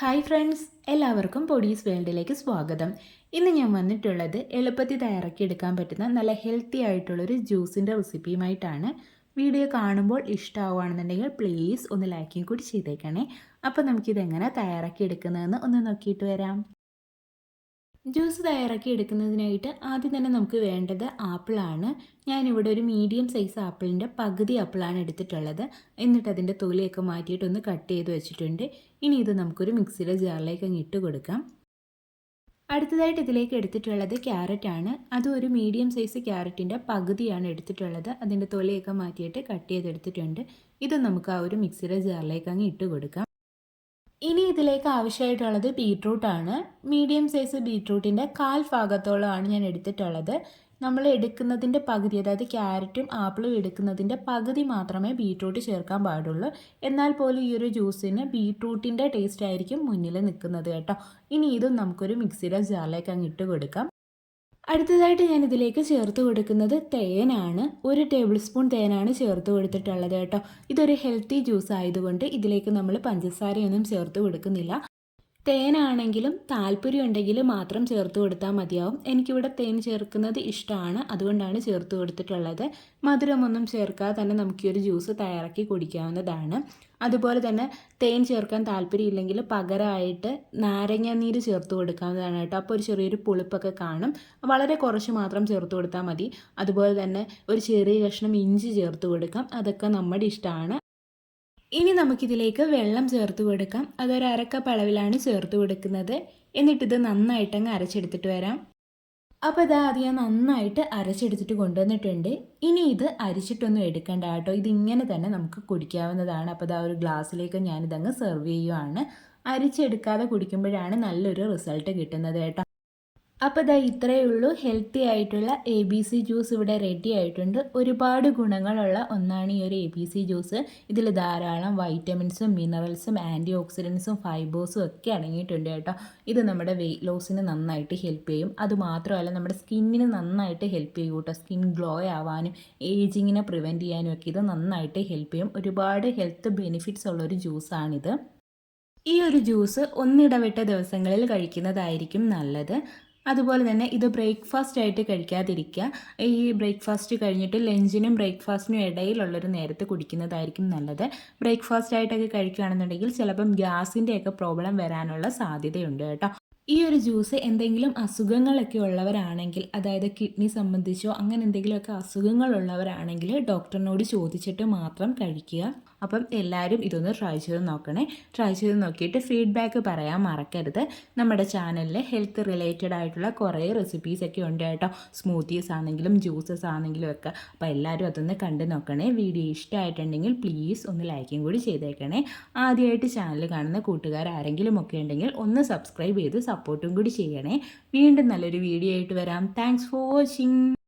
Hi friends എല്ലാവർക്കും പൊടീസ് വേൾഡിലേക്ക് സ്വാഗതം. ഇന്ന് ഞാൻ വന്നിട്ടുള്ളത് എളുപ്പത്തിൽ തയ്യാറാക്കി എടുക്കാൻ പറ്റുന്ന നല്ല ഹെൽത്തി ആയിട്ടുള്ളൊരു ജ്യൂസിന്റെ റെസിപ്പിയുമായിട്ടാണ് വീഡിയോ കാണുമ്പോൾ ഇഷ്ടമാവുകയാണെന്നുണ്ടെങ്കിൽ പ്ലീസ് ഒന്ന് ലൈക്കും കൂടി ചെയ്തേക്കണേ. അപ്പോൾ നമുക്കിതെങ്ങനെ തയ്യാറാക്കി എടുക്കുന്നതെന്ന് ഒന്ന് നോക്കിയിട്ട് വരാം. ജ്യൂസ് തയ്യാറാക്കി എടുക്കുന്നതിനായിട്ട് ആദ്യം തന്നെ നമുക്ക് വേണ്ടത് ആപ്പിളാണ്. ഞാനിവിടെ ഒരു മീഡിയം സൈസ് ആപ്പിളിന്റെ പകുതി ആപ്പിളാണ് എടുത്തിട്ടുള്ളത്. എന്നിട്ട് അതിന്റെ തൊലിയൊക്കെ മാറ്റിയിട്ട് ഒന്ന് കട്ട് ചെയ്ത് വെച്ചിട്ടുണ്ട്. ഇനി ഇത് നമുക്കൊരു മിക്സിയുടെ ജാറിലേക്ക് അങ്ങ് ഇട്ട് കൊടുക്കാം. അടുത്തതായിട്ട് ഇതിലേക്ക് എടുത്തിട്ടുള്ളത് ക്യാരറ്റാണ്. അതും ഒരു മീഡിയം സൈസ് ക്യാരറ്റിന്റെ പകുതിയാണ് എടുത്തിട്ടുള്ളത്. അതിന്റെ തൊലിയൊക്കെ മാറ്റിയിട്ട് കട്ട് ചെയ്തെടുത്തിട്ടുണ്ട്. ഇത് നമുക്ക് ആ ഒരു മിക്സിയുടെ ജാറിലേക്ക് അങ്ങ് ഇട്ട് കൊടുക്കാം. ഇനി ഇതിലേക്ക് ആവശ്യമായിട്ടുള്ളത് ബീട്രൂട്ടാണ് മീഡിയം സൈസ് ബീട്രൂട്ടിന്റെ കാൽ ഭാഗത്തോളമാണ് ഞാൻ എടുത്തിട്ടുള്ളത്. നമ്മൾ എടുക്കുന്നതിന്റെ പകുതി അതായത് ക്യാരറ്റും ആപ്പിളും എടുക്കുന്നതിന്റെ പകുതി മാത്രമേ ബീട്രൂട്ട് ചേർക്കാൻ പാടുള്ളൂ. എന്നാൽ പോലും ഈ ഒരു ജ്യൂസിന് ബീട്രൂട്ടിന്റെ ടേസ്റ്റ് ആയിരിക്കും മുന്നിൽ നിൽക്കുന്നത് കേട്ടോ. ഇനി ഇതും നമുക്കൊരു മിക്സിയുടെ ജാറിലേക്ക് അങ്ങ് ഇട്ട് കൊടുക്കാം. അടുത്തതായിട്ട് ഞാൻ ഇതിലേക്ക് ചേർത്ത് കൊടുക്കുന്നത് തേനാണ്. ഒരു ടേബിൾ സ്പൂൺ തേനാണ് ചേർത്ത് കൊടുത്തിട്ടുള്ളത് കേട്ടോ. ഇതൊരു ഹെൽത്തി ജ്യൂസ് ആയതുകൊണ്ട് ഇതിലേക്ക് നമ്മൾ പഞ്ചസാരയൊന്നും ചേർത്ത് കൊടുക്കുന്നില്ല. തേനാണെങ്കിലും താല്പര്യം ഉണ്ടെങ്കിൽ മാത്രം ചേർത്ത് കൊടുത്താൽ മതിയാവും. എനിക്കിവിടെ തേൻ ചേർക്കുന്നത് ഇഷ്ടമാണ്. അതുകൊണ്ടാണ് ചേർത്ത് കൊടുത്തിട്ടുള്ളത്. മധുരമൊന്നും ചേർക്കാതെ തന്നെ നമുക്ക് ഒരു ജ്യൂസ് തയ്യാറാക്കി കുടിക്കാവുന്നതാണ്. അതുപോലെ തന്നെ തേൻ ചേർക്കാൻ താല്പര്യമില്ലെങ്കിൽ പകരമായിട്ട് നാരങ്ങ നീര് ചേർത്ത് കൊടുക്കാവുന്നതാണ് കേട്ടോ. അപ്പോൾ ഒരു ചെറിയൊരു പുളിപ്പൊക്കെ കാണും. വളരെ കുറച്ച് മാത്രം ചേർത്ത് കൊടുത്താൽ മതി. അതുപോലെ തന്നെ ഒരു ചെറിയ കഷ്ണം ഇഞ്ചി ചേർത്ത് കൊടുക്കാം. അതൊക്കെ നമ്മുടെ ഇഷ്ടമാണ്. ഇനി നമുക്കിതിലേക്ക് വെള്ളം ചേർത്ത് കൊടുക്കാം. അതൊരു അരക്കപ്പ് അളവിലാണ് ചേർത്ത് കൊടുക്കുന്നത്. എന്നിട്ടിത് നന്നായിട്ടങ്ങ് അരച്ചെടുത്തിട്ട് വരാം. അപ്പോൾ ഇതാ അത് ഞാൻ നന്നായിട്ട് അരച്ചെടുത്തിട്ട് കൊണ്ടുവന്നിട്ടുണ്ട്. ഇനി ഇത് അരിച്ചിട്ടൊന്നും എടുക്കണ്ട കേട്ടോ. ഇതിങ്ങനെ തന്നെ നമുക്ക് കുടിക്കാവുന്നതാണ്. അപ്പോൾ ഇതാ ഒരു ഗ്ലാസ്സിലേക്ക് ഞാനിതങ്ങ് സെർവ് ചെയ്യുവാണ്. അരിച്ചെടുക്കാതെ കുടിക്കുമ്പോഴാണ് നല്ലൊരു റിസൾട്ട് കിട്ടുന്നത് കേട്ടോ. അപ്പോൾ ഇതാ ഇത്രയേ ഉള്ളൂ. ഹെൽത്തി ആയിട്ടുള്ള എ ബി സി ജ്യൂസ് ഇവിടെ റെഡി ആയിട്ടുണ്ട്. ഒരുപാട് ഗുണങ്ങളുള്ള ഒന്നാണ് ഈ ഒരു എ ബി സി ജ്യൂസ് ഇതിൽ ധാരാളം വൈറ്റമിൻസും മിനറൽസും ആന്റി ഓക്സിഡൻസും ഫൈബേഴ്സും ഒക്കെ അടങ്ങിയിട്ടുണ്ട് കേട്ടോ. ഇത് നമ്മുടെ വെയിറ്റ് ലോസിന് നന്നായിട്ട് ഹെൽപ്പ് ചെയ്യും. അതുമാത്രമല്ല നമ്മുടെ സ്കിന്നിന് നന്നായിട്ട് ഹെൽപ്പ് ചെയ്യും കേട്ടോ. സ്കിൻ ഗ്ലോ ആവാനും ഏജിങ്ങിനെ പ്രിവെന്റ് ചെയ്യാനും ഒക്കെ ഇത് നന്നായിട്ട് ഹെൽപ്പ് ചെയ്യും. ഒരുപാട് ഹെൽത്ത് ബെനിഫിറ്റ്സ് ഉള്ളൊരു ജ്യൂസാണിത് ഈ ഒരു ജ്യൂസ് ഒന്നിടവിട്ട ദിവസങ്ങളിൽ കഴിക്കുന്നതായിരിക്കും നല്ലത്. അതുപോലെ തന്നെ ഇത് ബ്രേക്ക്ഫാസ്റ്റ് ആയിട്ട് കഴിക്കാതിരിക്കുക. ഈ ബ്രേക്ക്ഫാസ്റ്റ് കഴിഞ്ഞിട്ട് ലഞ്ചിനും ബ്രേക്ക്ഫാസ്റ്റിനും ഇടയിലുള്ളൊരു നേരത്തെ കുടിക്കുന്നതായിരിക്കും നല്ലത്. ബ്രേക്ക്ഫാസ്റ്റ് ആയിട്ടൊക്കെ കഴിക്കുകയാണെന്നുണ്ടെങ്കിൽ ചിലപ്പം ഗ്യാസിന്റെയൊക്കെ പ്രോബ്ലം വരാനുള്ള സാധ്യതയുണ്ട് കേട്ടോ. ഈ ഒരു ജ്യൂസ് എന്തെങ്കിലും അസുഖങ്ങളൊക്കെ ഉള്ളവരാണെങ്കിൽ അതായത് കിഡ്നി സംബന്ധിച്ചോ അങ്ങനെ എന്തെങ്കിലുമൊക്കെ അസുഖങ്ങളുള്ളവരാണെങ്കിൽ ഡോക്ടറിനോട് ചോദിച്ചിട്ട് മാത്രം കഴിക്കുക. അപ്പം എല്ലാവരും ഇതൊന്ന് ട്രൈ ചെയ്ത് നോക്കണേ. ട്രൈ ചെയ്ത് നോക്കിയിട്ട് ഫീഡ്ബാക്ക് പറയാൻ മറക്കരുത്. നമ്മുടെ ചാനലിൽ ഹെൽത്ത് റിലേറ്റഡ് ആയിട്ടുള്ള കുറേ റെസിപ്പീസ് ഒക്കെ ഉണ്ട് കേട്ടോ. സ്മൂത്തീസ് ആണെങ്കിലും ജ്യൂസസ് ആണെങ്കിലും ഒക്കെ. അപ്പോൾ എല്ലാവരും അതൊന്ന് കണ്ടു നോക്കണേ. വീഡിയോ ഇഷ്ടമായിട്ടുണ്ടെങ്കിൽ പ്ലീസ് ഒന്ന് ലൈക്കും കൂടി ചെയ്തേക്കണേ. ആദ്യമായിട്ട് ചാനൽ കാണുന്ന കൂട്ടുകാർ ആരെങ്കിലും ഒക്കെ ഉണ്ടെങ്കിൽ ഒന്ന് സബ്സ്ക്രൈബ് ചെയ്ത് സപ്പോർട്ടും കൂടി ചെയ്യണേ. വീണ്ടും നല്ലൊരു വീഡിയോ ആയിട്ട് വരാം. Thanks for watching